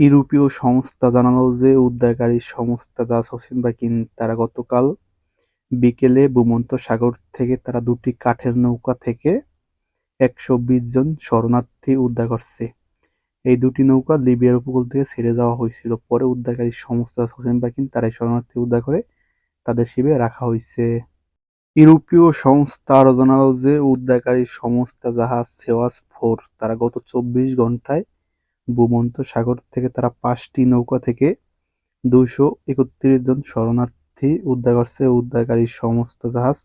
ইউরোপীয় সংস্থা জানালো যে উদ্ধারকারী সংস্থা জাস হোসেন বাকিন, তারা গতকাল বিকেলে ভূমধ্যসাগর থেকে তারা দুটি কাঠের নৌকা থেকে একশো বিশ জন শরণার্থী উদ্ধার করছে। এই দুটি নৌকা লিবিয়ার উপকূল থেকে ছেড়ে যাওয়া হয়েছিল। পরে উদ্ধারকারী সংস্থা হোসেন বাকিন তারা এই শরণার্থী উদ্ধার করে তাদের শিবিরে রাখা হয়েছে। ইউরোপীয় সংস্থা আরও জানালো যে উদ্ধারকারী সংস্থা জাহাজ সেওয়াস ফোর, তারা গত চব্বিশ ঘন্টায় ভূমধ্যসাগর থেকে তারা পাঁচটি নৌকা থেকে দুইশো একত্রিশ জন শরণার্থী উদ্ধার করছে। উদ্ধারকারী সমস্ত জাহাজ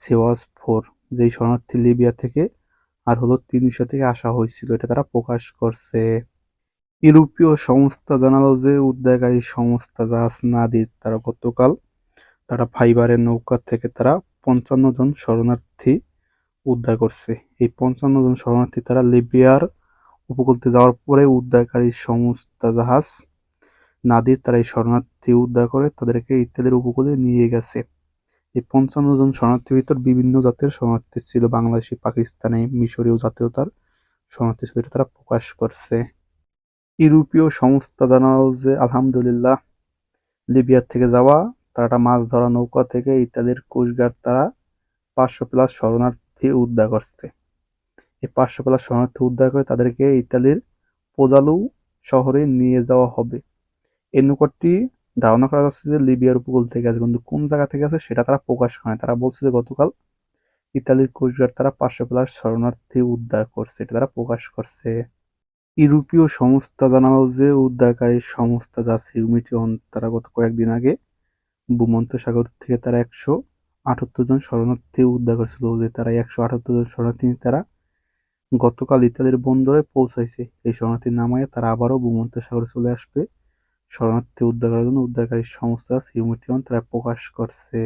সেওয়াজ ফোর, যেই শরণার্থী লিবিয়া থেকে আর হলো তিনশো থেকে আসা হয়েছিল, এটা তারা প্রকাশ করছে। ইউরোপীয় সংস্থা জানালো যে উদ্ধারকারী সংস্থা জাহাজ না নাদির, তারা গতকাল তারা ফাইবারের নৌকা থেকে তারা পঞ্চান্ন জন শরণার্থী উদ্ধার করছে। এই পঞ্চান্ন জন শরণার্থী তারা লিবিয়ার উপকূলতে যাওয়ার পরে উদ্ধারকারী সংস্থা জাহাজ, নাদির তারা এই শরণার্থী উদ্ধার করে তাদেরকে ইত্যাদির উপকূলে নিয়ে গেছে। এই পঞ্চান্ন জন শরণার্থীর ভিতর বিভিন্ন জাতের শরণার্থী ছিল। বাংলাদেশি, পাকিস্তানে, মিশরীয় জাতীয়তার শরণার্থী ছিল তারা প্রকাশ করছে। ইউরোপীয় সংস্থা জানালো যে, আলহামদুলিল্লাহ লিবিয়ার থেকে যাওয়া, তারা মাছ ধরা নৌকা থেকে ইত্যাদির কোস্টগার্ড তারা পাঁচশো প্লাস শরণার্থী উদ্ধার করছে। এই পাঁচশো প্লাস শরণার্থী উদ্ধার করে তাদেরকে ইতালির পোজালু শহরে নিয়ে যাওয়া হবে। এই নৌকাটি ধারণা করা যাচ্ছে যে লিবিয়ার উপকূল থেকে আছে, কিন্তু কোন জায়গা থেকে আছে সেটা তারা প্রকাশ করে তারা বলছে যে গতকাল ইতালির কোস্টগার্ড তারা পাঁচশো প্লাস শরণার্থী উদ্ধার করছে, এটা তারা প্রকাশ করছে। ইউরোপীয় সংস্থা জানালো যে উদ্ধারকারী সংস্থা যা সিউমিটিয়ন তারা গত কয়েকদিন আগে ভূমন্ত সাগর থেকে তারা একশো আটাত্তর জন শরণার্থী উদ্ধার করছিল, যে তারা একশো আটাত্তর জন শরণার্থী তারা গতকাল ইতালির বন্দরে পৌঁছাইছে। এই শরণার্থী নামায় তারা আবারও ভূমধ্যসাগরে চলে আসবে। শরণার্থী উদ্ধার করার জন্য উদ্ধারকারী সংস্থা হিউমিটিয়ন তারা প্রকাশ করছে।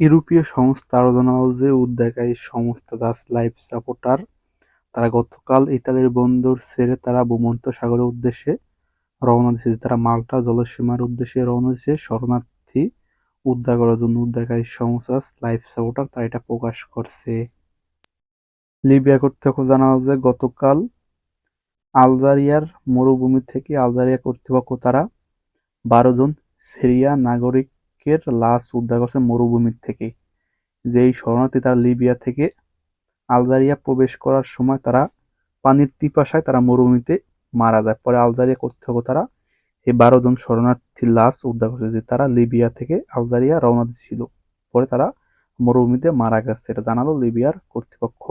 ইউরোপীয় সংস্থা আরও জানালো যে উদ্ধারকারী সংস্থা জাস লাইফ সাপোর্টার, তারা গতকাল ইতালির বন্দর ছেড়ে তারা ভূমধ্যসাগরের উদ্দেশ্যে রওনা দিয়েছে। তারা মাল্টা জলসীমার উদ্দেশ্যে রওনা দিয়েছে। শরণার্থী উদ্ধার করার জন্য উদ্ধারকারী সংস্থা লাইফ সাপোর্টার তারা এটা প্রকাশ করছে। লিবিয়া কর্তৃপক্ষ জানালো যে গতকাল আলজারিয়ার মরুভূমি থেকে আলজারিয়া কর্তৃপক্ষ তারা বারো জন সিরিয়া নাগরিকের লাশ উদ্ধার করছে মরুভূমির থেকে। যেই শরণার্থী তারা লিবিয়া থেকে আলজারিয়া প্রবেশ করার সময় তারা পানির তিপাশায় তারা মরুভূমিতে মারা যায়। পরে আলজারিয়া কর্তৃপক্ষ তারা এই বারো জন শরণার্থীর লাশ উদ্ধার করছে যে তারা লিবিয়া থেকে আলজারিয়া রওনা দিচ্ছিল পরে তারা মরুভূমিতে মারা গেছে, এটা জানালো লিবিয়ার কর্তৃপক্ষ।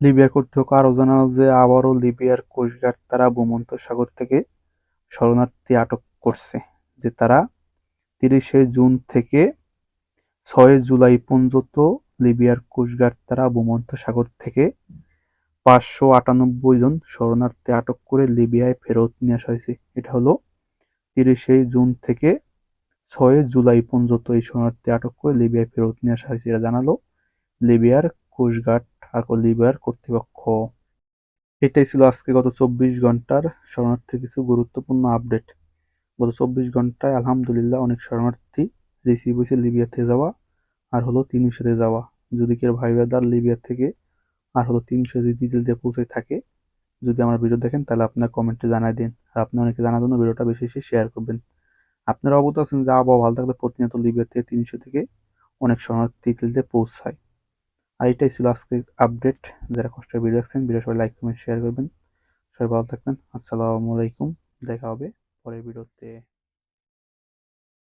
লিবিয়ার কর্তৃপক্ষ আরও জানালো যে আবারও লিবিয়ার কোস্টগার্ড তারা ভূমন্ত সাগর থেকে শরণার্থী আটক করছে, যে তারা তিরিশে জুন থেকে ছয় জুলাই পর্যন্ত লিবিয়ার কোস্টগার্ড তারা ভূমন্ত সাগর থেকে পাঁচশো আটানব্বই জন শরণার্থী আটক করে লিবিয়ায় ফেরত নিয়ে আসা হয়েছে। এটা হলো তিরিশে জুন থেকে ছয় জুলাই পর্যন্ত এই শরণার্থী আটক করে লিবিয়ায় ফেরত নিয়ে আসা হয়েছে, এটা জানালো লিবিয়ার কোস্টগার্ড আর লিবিয়ার কর্তৃপক্ষ। এটাই ছিল আজকে গত চব্বিশ ঘণ্টার শরণার্থী কিছু গুরুত্বপূর্ণ আপডেট। গত চব্বিশ ঘন্টায় আলহামদুলিল্লাহ অনেক শরণার্থী রিসিভ হয়েছে লিবিয়া থেকে যাওয়া আর হলো তিনশোতে যাওয়া। যদি কেউ ভাই ব্রাদার লিবিয়া থেকে আর হলো তিনশো যদি দিয়ে পৌঁছে থাকে, যদি আমার ভিডিও দেখেন, তাহলে আপনার কমেন্টে জানাই দিন। আর আপনি অনেকে জানার জন্য ভিডিওটা বেশি বেশি শেয়ার করবেন। আপনারা অবগত আছেন যে আবহাওয়া ভালো থাকলে প্রতিনিয়ত লিবিয়া থেকে তিনশো থেকে অনেক শরণার্থী ডিটেলসে পৌঁছায়। আর এটাই ছিল আজকে আপডেট যারা কষ্ট ভিডিও দেখছেন ভিডিও সবাই লাইক কমেন্ট শেয়ার করবেন। সবাই ভালো থাকবেন। আসসালামু আলাইকুম। দেখা হবে পরের ভিডিওতে